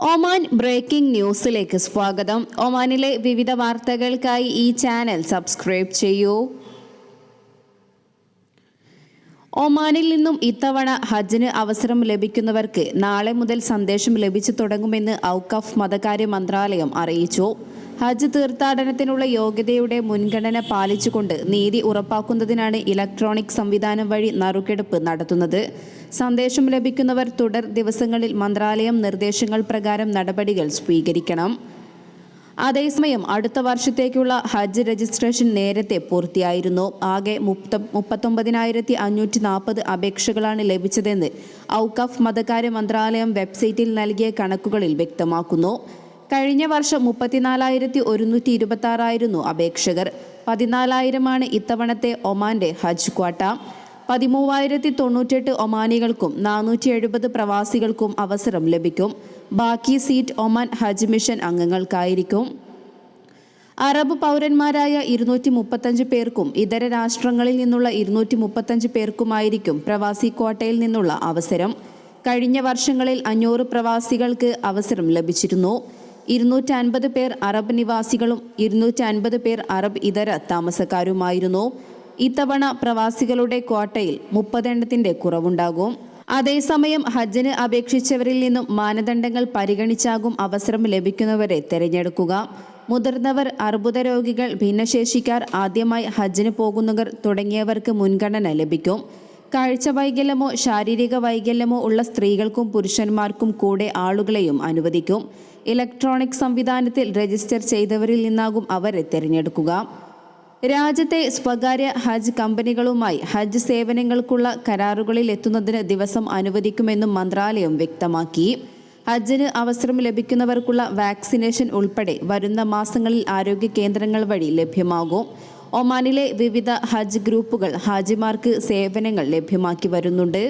Oman breaking ന്യൂസിലേക്ക് സ്വാഗതം. ഒമാനിലെ വിവിധ വാർത്തകൾക്കായി ഈ ചാനൽ സബ്സ്ക്രൈബ് ചെയ്യൂ. ഒമാനിൽ നിന്നും ഇത്തവണ ഹജ്ജിന് അവസരം ലഭിക്കുന്നവർക്ക് നാളെ മുതൽ സന്ദേശം ലഭിച്ചു തുടങ്ങുമെന്ന് ഔക്കഫ് മതകാര്യ മന്ത്രാലയം അറിയിച്ചു. ഹജ്ജ് തീർത്ഥാടനത്തിനുള്ള യോഗ്യതയുടെ മുൻഗണന പാലിച്ചുകൊണ്ട് നീതി ഉറപ്പാക്കുന്നതിനാണ് ഇലക്ട്രോണിക് സംവിധാനം വഴി നറുക്കെടുപ്പ് നടത്തുന്നത്. സന്ദേശം ലഭിക്കുന്നവർ തുടർ ദിവസങ്ങളിൽ മന്ത്രാലയം നിർദ്ദേശങ്ങൾ പ്രകാരം നടപടികൾ സ്വീകരിക്കണം. അതേസമയം അടുത്ത വർഷത്തേക്കുള്ള ഹജ്ജ് രജിസ്ട്രേഷൻ നേരത്തെ പൂർത്തിയായിരുന്നു. ആകെ മുപ്പത്ത മുപ്പത്തൊമ്പതിനായിരത്തി അഞ്ഞൂറ്റി നാൽപ്പത് അപേക്ഷകളാണ് ലഭിച്ചതെന്ന് ഔക്കഫ് മതകാര്യ മന്ത്രാലയം വെബ്സൈറ്റിൽ നൽകിയ കണക്കുകളിൽ വ്യക്തമാക്കുന്നു. കഴിഞ്ഞ വർഷം മുപ്പത്തിനാലായിരത്തി ഒരുന്നൂറ്റി ഇരുപത്തി ആറായിരുന്നു അപേക്ഷകർ. പതിനാലായിരമാണ് ഇത്തവണത്തെ ഒമാന്റെ ഹജ്ജ് ക്വാട്ട. പതിമൂവായിരത്തി തൊണ്ണൂറ്റെട്ട് ഒമാനികൾക്കും നാനൂറ്റി എഴുപത് പ്രവാസികൾക്കും അവസരം ലഭിക്കും. ബാക്കി സീറ്റ് ഒമാൻ ഹജ്ജ് മിഷൻ അംഗങ്ങൾക്കായിരിക്കും. അറബ് പൗരന്മാരായ ഇരുന്നൂറ്റി മുപ്പത്തഞ്ച് പേർക്കും ഇതര രാഷ്ട്രങ്ങളിൽ നിന്നുള്ള ഇരുന്നൂറ്റി മുപ്പത്തഞ്ച് പേർക്കുമായിരിക്കും പ്രവാസി ക്വാട്ടയിൽ നിന്നുള്ള അവസരം. കഴിഞ്ഞ വർഷങ്ങളിൽ അഞ്ഞൂറ് പ്രവാസികൾക്ക് അവസരം ലഭിച്ചിരുന്നു. ഇരുന്നൂറ്റി അൻപത് പേർ അറബ് നിവാസികളും ഇരുന്നൂറ്റി അൻപത് പേർ അറബ് ഇതര താമസക്കാരുമായിരുന്നു. ഇത്തവണ പ്രവാസികളുടെ ക്വാട്ടയിൽ മുപ്പതെണ്ണത്തിന്റെ കുറവുണ്ടാകും. അതേസമയം ഹജ്ജിന് അപേക്ഷിച്ചവരിൽ നിന്നും മാനദണ്ഡങ്ങൾ പരിഗണിച്ചാകും അവസരം ലഭിക്കുന്നവരെ തിരഞ്ഞെടുക്കുക. മുതിർന്നവർ അർബുദ രോഗികൾ ഭിന്നശേഷിക്കാർ ആദ്യമായി ഹജ്ജിന് പോകുന്നവർ തുടങ്ങിയവർക്ക് മുൻഗണന ലഭിക്കും. കാഴ്ച വൈകല്യമോ ശാരീരിക വൈകല്യമോ ഉള്ള സ്ത്രീകൾക്കും പുരുഷന്മാർക്കും കൂടെ ആളുകളെയും അനുവദിക്കും. ഇലക്ട്രോണിക് സംവിധാനത്തിൽ രജിസ്റ്റർ ചെയ്തവരിൽ നിന്നാകും അവരെ തിരഞ്ഞെടുക്കുക. രാജ്യത്തെ സ്വകാര്യ ഹജ്ജ് കമ്പനികളുമായി ഹജ്ജ് സേവനങ്ങൾക്കുള്ള കരാറുകളിൽ എത്തുന്നതിന് ദിവസം അനുവദിക്കുമെന്നും മന്ത്രാലയം വ്യക്തമാക്കി. ഹജ്ജിന് അവസരം ലഭിക്കുന്നവർക്കുള്ള വാക്സിനേഷൻ ഉൾപ്പെടെ വരുന്ന മാസങ്ങളിൽ ആരോഗ്യ കേന്ദ്രങ്ങൾ വഴി ലഭ്യമാകും. ഒമാനിലെ വിവിധ ഹജ്ജ് ഗ്രൂപ്പുകൾ ഹാജിമാർക്ക് സേവനങ്ങൾ ലഭ്യമാക്കി വരുന്നുണ്ട്.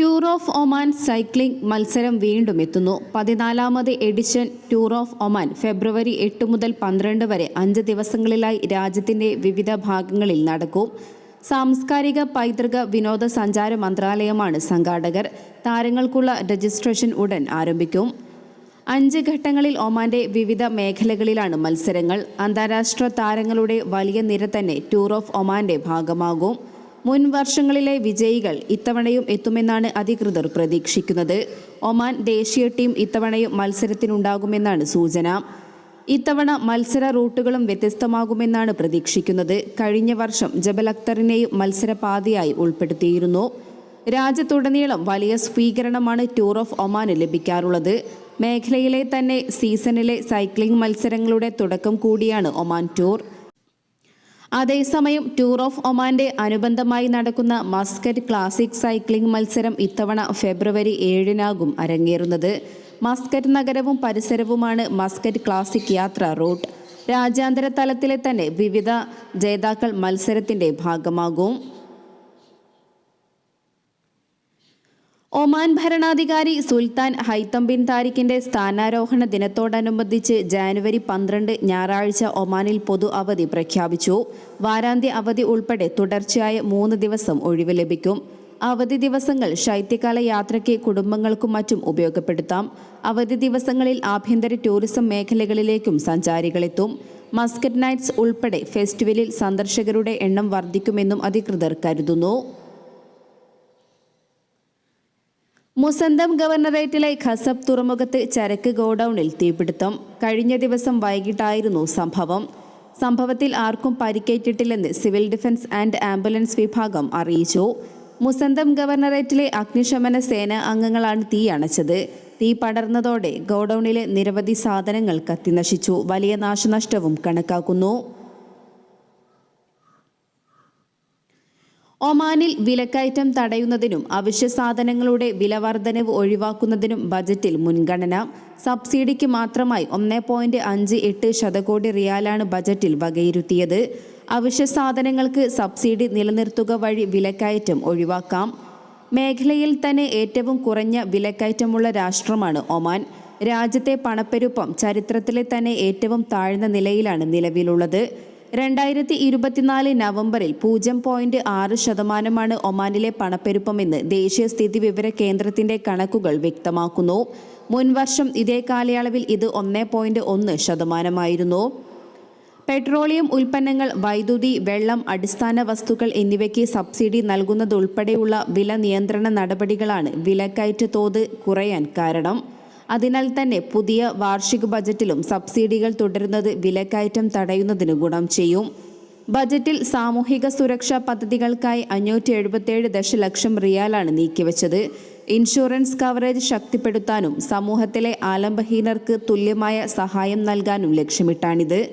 ടൂർ ഓഫ് ഒമാൻ സൈക്ലിംഗ് മത്സരം വീണ്ടും എത്തുന്നു. പതിനാലാമത് എഡിഷൻ ടൂർ ഓഫ് ഒമാൻ ഫെബ്രുവരി എട്ട് മുതൽ പന്ത്രണ്ട് വരെ അഞ്ച് ദിവസങ്ങളിലായി രാജ്യത്തിന്റെ വിവിധ ഭാഗങ്ങളിൽ നടക്കും. സാംസ്കാരിക പൈതൃക വിനോദസഞ്ചാര മന്ത്രാലയമാണ് സംഘാടകർ. താരങ്ങൾക്കുള്ള രജിസ്ട്രേഷൻ ഉടൻ ആരംഭിക്കും. അഞ്ച് ഘട്ടങ്ങളിൽ ഒമാന്റെ വിവിധ മേഖലകളിലാണ് മത്സരങ്ങൾ. അന്താരാഷ്ട്ര താരങ്ങളുടെ വലിയ നിര തന്നെ ടൂർ ഓഫ് ഒമാന്റെ ഭാഗമാകും. മുൻ വർഷങ്ങളിലെ വിജയികൾ ഇത്തവണയും എത്തുമെന്നാണ് അധികൃതർ പ്രതീക്ഷിക്കുന്നത്. ഒമാൻ ദേശീയ ടീം ഇത്തവണയും മത്സരത്തിനുണ്ടാകുമെന്നാണ് സൂചന. ഇത്തവണ മത്സര റൂട്ടുകളും വ്യത്യസ്തമാകുമെന്നാണ് പ്രതീക്ഷിക്കുന്നത്. കഴിഞ്ഞ വർഷം ജബൽ അക്തറിനെയും മത്സരപാതയായി ഉൾപ്പെടുത്തിയിരുന്നു. രാജ്യത്തുടനീളം വലിയ സ്വീകരണമാണ് ടൂർ ഓഫ് ഒമാന് ലഭിക്കാറുള്ളത്. മേഖലയിലെ തന്നെ സീസണിലെ സൈക്ലിംഗ് മത്സരങ്ങളുടെ തുടക്കം കൂടിയാണ് ഒമാൻ ടൂർ. അതേസമയം ടൂർ ഓഫ് ഒമാന്റെ അനുബന്ധമായി നടക്കുന്ന മസ്കറ്റ് ക്ലാസിക് സൈക്ലിംഗ് മത്സരം ഇത്തവണ ഫെബ്രുവരി ഏഴിനാകും അരങ്ങേറുന്നത്. മസ്കറ്റ് നഗരവും പരിസരവുമാണ് മസ്കറ്റ് ക്ലാസിക് യാത്ര റൂട്ട്. രാജ്യാന്തര തലത്തിലെ തന്നെ വിവിധ ജേതാക്കൾ മത്സരത്തിന്റെ ഭാഗമാകും. ഒമാൻ ഭരണാധികാരി സുൽത്താൻ ഹൈത്തം ബിൻ താരിഖിന്റെ സ്ഥാനാരോഹണ ദിനത്തോടനുബന്ധിച്ച് ജാനുവരി പന്ത്രണ്ട് ഞായറാഴ്ച ഒമാനിൽ പൊതു അവധി പ്രഖ്യാപിച്ചു. വാരാന്ത്യ അവധി ഉൾപ്പെടെ തുടർച്ചയായ മൂന്ന് ദിവസം ഒഴിവ് ലഭിക്കും. അവധി ദിവസങ്ങൾ ശൈത്യകാല യാത്രയ്ക്ക് കുടുംബങ്ങൾക്കും മറ്റും ഉപയോഗപ്പെടുത്താം. അവധി ദിവസങ്ങളിൽ ആഭ്യന്തര ടൂറിസം മേഖലകളിലേക്കും സഞ്ചാരികളെത്തും. മസ്കറ്റ് നൈറ്റ്സ് ഉൾപ്പെടെ ഫെസ്റ്റിവലിൽ സന്ദർശകരുടെ എണ്ണം വർദ്ധിക്കുമെന്നും അധികൃതർ കരുതുന്നു. മുസന്തം ഗവർണറേറ്റിലെ ഖസബ് തുറമുഖത്ത് ചരക്ക് ഗോഡൌണിൽ തീപിടുത്തം. കഴിഞ്ഞ ദിവസം വൈകിട്ടായിരുന്നു സംഭവം. സംഭവത്തിൽ ആർക്കും പരിക്കേറ്റിട്ടില്ലെന്ന് സിവിൽ ഡിഫൻസ് ആൻഡ് ആംബുലൻസ് വിഭാഗം അറിയിച്ചു. മുസന്തം ഗവർണറേറ്റിലെ അഗ്നിശമന സേന അംഗങ്ങളാണ് തീ അണച്ചത്. തീ പടർന്നതോടെ ഗോഡൌണിലെ നിരവധി സാധനങ്ങൾ കത്തിനശിച്ചു. വലിയ നാശനഷ്ടവും കണക്കാക്കുന്നു. ഒമാനിൽ വിലക്കയറ്റം തടയുന്നതിനും അവശ്യ സാധനങ്ങളുടെ വിലവർധനവ് ഒഴിവാക്കുന്നതിനും ബജറ്റിൽ മുൻഗണന. സബ്സിഡിക്ക് മാത്രമായി ഒന്നേ പോയിന്റ് അഞ്ച് എട്ട് ശതകോടി റിയാലാണ് ബജറ്റിൽ വകയിരുത്തിയത്. അവശ്യ സാധനങ്ങൾക്ക് സബ്സിഡി നിലനിർത്തുക വഴി വിലക്കയറ്റം ഒഴിവാക്കാം. മേഖലയിൽ തന്നെ ഏറ്റവും കുറഞ്ഞ വിലക്കയറ്റമുള്ള രാഷ്ട്രമാണ് ഒമാൻ. രാജ്യത്തെ പണപ്പെരുപ്പം ചരിത്രത്തിലെ തന്നെ ഏറ്റവും താഴ്ന്ന നിലയിലാണ് നിലവിലുള്ളത്. രണ്ടായിരത്തി ഇരുപത്തിനാല് നവംബറിൽ പൂജ്യം പോയിന്റ് ആറ് ശതമാനമാണ് ഒമാനിലെ പണപ്പെരുപ്പമെന്ന് ദേശീയ സ്ഥിതി വിവര കേന്ദ്രത്തിന്റെ കണക്കുകൾ വ്യക്തമാക്കുന്നു. മുൻവർഷം ഇതേ കാലയളവിൽ ഇത് ഒന്നേ പോയിന്റ് ഒന്ന് ശതമാനമായിരുന്നു. പെട്രോളിയം ഉൽപ്പന്നങ്ങൾ വൈദ്യുതി വെള്ളം അടിസ്ഥാന വസ്തുക്കൾ എന്നിവയ്ക്ക് സബ്സിഡി നൽകുന്നതുൾപ്പെടെയുള്ള വില നിയന്ത്രണ നടപടികളാണ് വിലക്കയറ്റ തോത് കുറയാൻ കാരണം. അതിനാൽ തന്നെ പുതിയ വാർഷിക ബജറ്റിലും സബ്സിഡികൾ തുടരുന്നത് വിലക്കയറ്റം തടയുന്നതിന് ഗുണം ചെയ്യും. ബജറ്റിൽ സാമൂഹിക സുരക്ഷാ പദ്ധതികൾക്കായി അഞ്ഞൂറ്റി എഴുപത്തിയേഴ് ദശലക്ഷം റിയാലാണ് നീക്കിവച്ചത്. ഇൻഷുറൻസ് കവറേജ് ശക്തിപ്പെടുത്താനും സമൂഹത്തിലെ ആലംബഹീനർക്ക് തുല്യമായ സഹായം നൽകാനും ലക്ഷ്യമിട്ടാണിത്.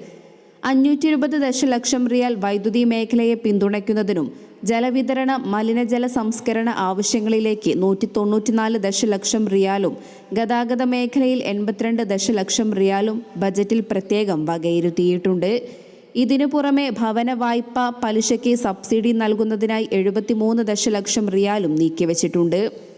അഞ്ഞൂറ്റി ഇരുപത് ദശലക്ഷം റിയാൽ വൈദ്യുതി മേഖലയെ പിന്തുണയ്ക്കുന്നതിനും ജലവിതരണ മലിനജല സംസ്കരണ ആവശ്യങ്ങളിലേക്ക് നൂറ്റി തൊണ്ണൂറ്റിനാല് ദശലക്ഷം റിയാലും ഗതാഗത മേഖലയിൽ എൺപത്തിരണ്ട് ദശലക്ഷം റിയാലും ബജറ്റിൽ പ്രത്യേകം വകയിരുത്തിയിട്ടുണ്ട്. ഇതിനു പുറമെ ഭവന വായ്പ പലിശയ്ക്ക് സബ്സിഡി നൽകുന്നതിനായി എഴുപത്തിമൂന്ന് ദശലക്ഷം റിയാലും നീക്കിവച്ചിട്ടുണ്ട്.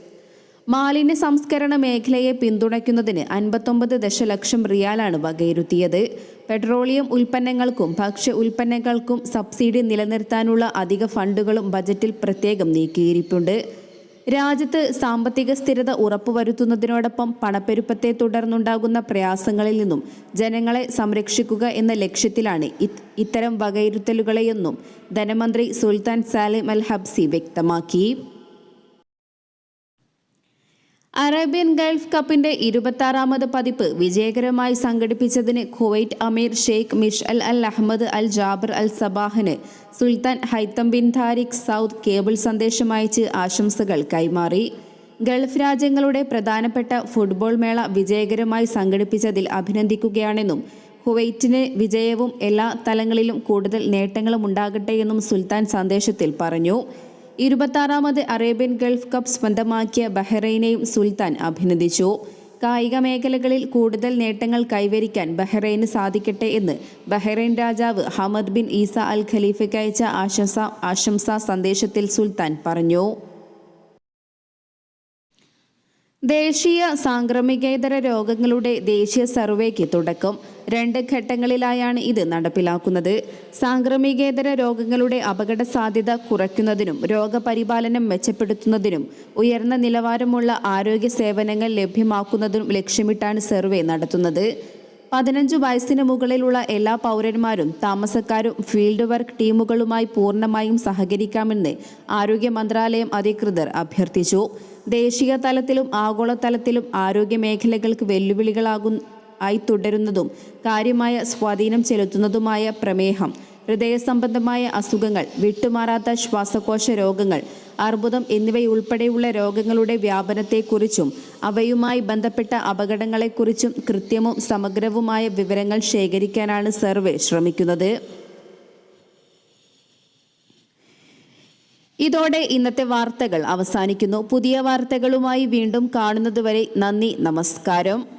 മാലിന്യ സംസ്കരണ മേഖലയെ പിന്തുണയ്ക്കുന്നതിന് അൻപത്തൊമ്പത് ദശലക്ഷം റിയാലാണ് വകയിരുത്തിയത്. പെട്രോളിയം ഉൽപ്പന്നങ്ങൾക്കും ഭക്ഷ്യ ഉൽപ്പന്നങ്ങൾക്കും സബ്സിഡി നിലനിർത്താനുള്ള അധിക ഫണ്ടുകളും ബജറ്റിൽ പ്രത്യേകം നീക്കിയിരിപ്പുണ്ട്. രാജ്യത്ത് സാമ്പത്തിക സ്ഥിരത ഉറപ്പുവരുത്തുന്നതിനോടൊപ്പം പണപ്പെരുപ്പത്തെ തുടർന്നുണ്ടാകുന്ന പ്രയാസങ്ങളിൽ നിന്നും ജനങ്ങളെ സംരക്ഷിക്കുക എന്ന ലക്ഷ്യത്തിലാണ് ഇത്തരം വകയിരുത്തലുകളെയെന്നും ധനമന്ത്രി സുൽത്താൻ സാലിം അൽ ഹബ്സി വ്യക്തമാക്കി. അറേബ്യൻ ഗൾഫ് കപ്പിന്റെ ഇരുപത്താറാമത് പതിപ്പ് വിജയകരമായി സംഘടിപ്പിച്ചതിന് Kuwait Amir Sheikh Mishal Al Ahmad Al Jaber Al സബാഹിന് Sultan Haitham bin Tariq Saud cable സന്ദേശം അയച്ച് ആശംസകൾ കൈമാറി. ഗൾഫ് രാജ്യങ്ങളുടെ പ്രധാനപ്പെട്ട ഫുട്ബോൾ മേള വിജയകരമായി സംഘടിപ്പിച്ചതിൽ അഭിനന്ദിക്കുകയാണെന്നും കുവൈറ്റിന് വിജയവും എല്ലാ തലങ്ങളിലും കൂടുതൽ നേട്ടങ്ങളും ഉണ്ടാകട്ടെയെന്നും സുൽത്താൻ സന്ദേശത്തിൽ പറഞ്ഞു. ഇരുപത്താറാമത് അറേബ്യൻ ഗൾഫ് കപ്പ് സ്വന്തമാക്കിയ ബഹ്റൈനെയും സുൽത്താൻ അഭിനന്ദിച്ചു. കായിക മേഖലകളിൽ കൂടുതൽ നേട്ടങ്ങൾ കൈവരിക്കാൻ ബഹ്റൈന് സാധിക്കട്ടെ എന്ന് ബഹ്റൈൻ രാജാവ് ഹമദ് ബിൻ ഈസ അൽ ഖലീഫയ്ക്ക് അയച്ച ആശംസ ആശംസാ സന്ദേശത്തിൽ സുൽത്താൻ പറഞ്ഞു. ദേശീയ സാംക്രമികേതര രോഗങ്ങളുടെ ദേശീയ സർവേക്ക് തുടക്കം. രണ്ട് ഘട്ടങ്ങളിലായാണ് ഇത് നടപ്പിലാക്കുന്നത്. സാംക്രമികേതര രോഗങ്ങളുടെ അപകട സാധ്യത കുറയ്ക്കുന്നതിനും രോഗപരിപാലനം മെച്ചപ്പെടുത്തുന്നതിനും ഉയർന്ന നിലവാരമുള്ള ആരോഗ്യ സേവനങ്ങൾ ലഭ്യമാക്കുന്നതിനും ലക്ഷ്യമിട്ടാണ് സർവേ നടത്തുന്നത്. പതിനഞ്ച് വയസ്സിന് മുകളിലുള്ള എല്ലാ പൗരന്മാരും താമസക്കാരും ഫീൽഡ് വർക്ക് ടീമുകളുമായി പൂർണമായും സഹകരിക്കാമെന്ന് ആരോഗ്യ മന്ത്രാലയം അധികൃതർ അഭ്യർത്ഥിച്ചു. ദേശീയ തലത്തിലും ആഗോളതലത്തിലും ആരോഗ്യ മേഖലകൾക്ക് വെല്ലുവിളികളാകും ആയി തുടരുന്നതും കാര്യമായ സ്വാധീനം ചെലുത്തുന്നതുമായ പ്രമേഹം ഹൃദയ സംബന്ധമായ അസുഖങ്ങൾ വിട്ടുമാറാത്ത ശ്വാസകോശ രോഗങ്ങൾ അർബുദം എന്നിവയുൾപ്പെടെയുള്ള രോഗങ്ങളുടെ വ്യാപനത്തെക്കുറിച്ചും അവയുമായി ബന്ധപ്പെട്ട അപകടങ്ങളെക്കുറിച്ചും കൃത്യവും സമഗ്രവുമായ വിവരങ്ങൾ ശേഖരിക്കാനാണ് സർവേ ശ്രമിക്കുന്നത്. ഇതോടെ ഇന്നത്തെ വാർത്തകൾ അവസാനിക്കുന്നു. പുതിയ വാർത്തകളുമായി വീണ്ടും കാണുന്നതുവരെ നന്ദി നമസ്കാരം.